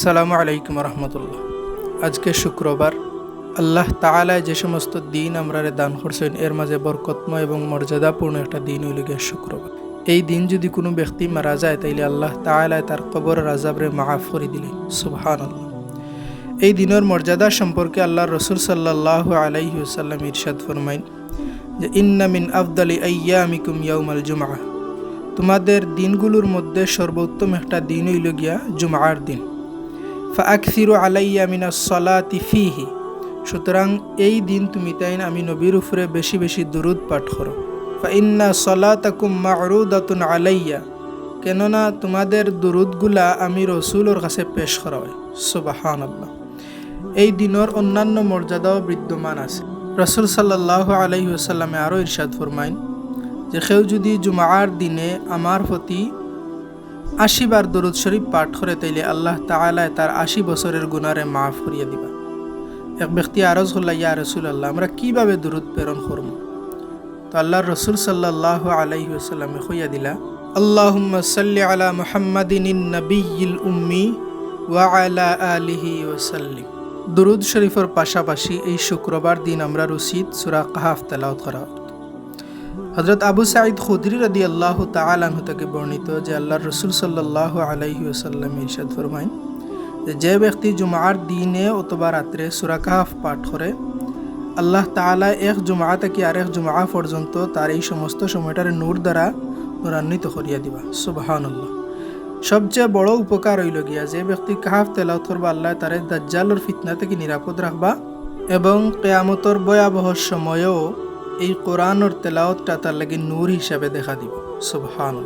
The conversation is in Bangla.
আসসালামু আলাইকুম রহমতুল্লাহ। আজকে শুক্রবার। আল্লাহ তাআলায় যে সমস্ত দিন আমরা দান করছেন, এর মাঝে বরকতময় এবং মর্যাদাপূর্ণ একটা দিন হইল গিয়ে শুক্রবার। এই দিন যদি কোনো ব্যক্তি মারা যায়, তাইলে আল্লাহ তাআলায় তার কবর রাজাবরে মাফ করে দিলেন। সুবহান আল্লাহ এই দিনের মর্যাদা সম্পর্কে আল্লাহ রসুল সাল্লাহ আলাইহি সাল্লাম ইরশাদ ফরমাইন যে, ইন্না মিন আফদালি আইয়ামিকুম ইয়াউমাল জুমআ। তোমাদের দিনগুলোর মধ্যে সর্বোত্তম একটা দিন হইল গিয়া জুমার দিন। ফাকসিরু আলাইয়া মিনা সলাতি ফিহি। সুতরাং এই দিন তুমি তাই আমি নবীর উপরে বেশি বেশি দুরুদ পাঠ করো। ফা ইন্না সলাতাকুম মারুদাতুন আলাইয়া। কেননা তোমাদের দুরুদগুলা আমি রসুলোর কাছে পেশ করা হয়। সুবাহান আল্লাহ এই দিনের অন্যান্য মর্যাদাও বিদ্যমান আছে। রসুল সাল্লাহ আলাইসাল্লামে আরও ইরশাদ ফরমাইন যে, কেউ যদি জুমার দিনে আমার প্রতি আশি বার দরুদ শরীফ পাঠ করে তাইলে আল্লাহ তাআলায় তার আশি বছরের গুনারে মাফ করিয়া দিবা। এক ব্যক্তি আরজ হল্লা ইয়া রসুল আল্লাহ আমরা কীভাবে দরুদ প্রেরণ করব? তো আল্লাহ রসুল সাল্লাহ আলাইহি আসাল্লামে হইয়া দিলা, আল্লাহুম্মা সাল্লি আলা মুহাম্মাদিন নবিয়িল উম্মি ওয়া আলা আলিহি ওয়াসাল্লিম। দুরুদ শরীফের পাশাপাশি এই শুক্রবার দিন আমরা রসিদ, সুরা কাহাফ তেলাওত করা হজরত আবু সাঈদ খুদরি রদি আল্লাহ তালাহ থেকে বর্ণিত যে আল্লাহ রসুল সাল্লাহ আলাইহি ওসাল্লাম ইরশাদ ফরমাইন যে ব্যক্তি জুমার দিনে অথবা রাত্রে সুরাকাহাফ পাঠ করে, আল্লাহ তালা এক জুমা থেকে আরেক জুমা পর্যন্ত তার এই সমস্ত সময়টার নূর দ্বারা নূরান্বিত করিয়া দিবা। সুবাহান আল্লাহ সবচেয়ে বড় উপকার হইল গিয়া যে ব্যক্তি কাহাফ তেলাওত করবা, আল্লাহ তারে দাজ্জালর ফিতনা থেকে নিরাপদ রাখবা এবং কেয়ামতর ভয়াবহ সময়েও এই কোরআনর তেলাওতটা তার লাগে নূর হিসাবে দেখা দিব। সুবহান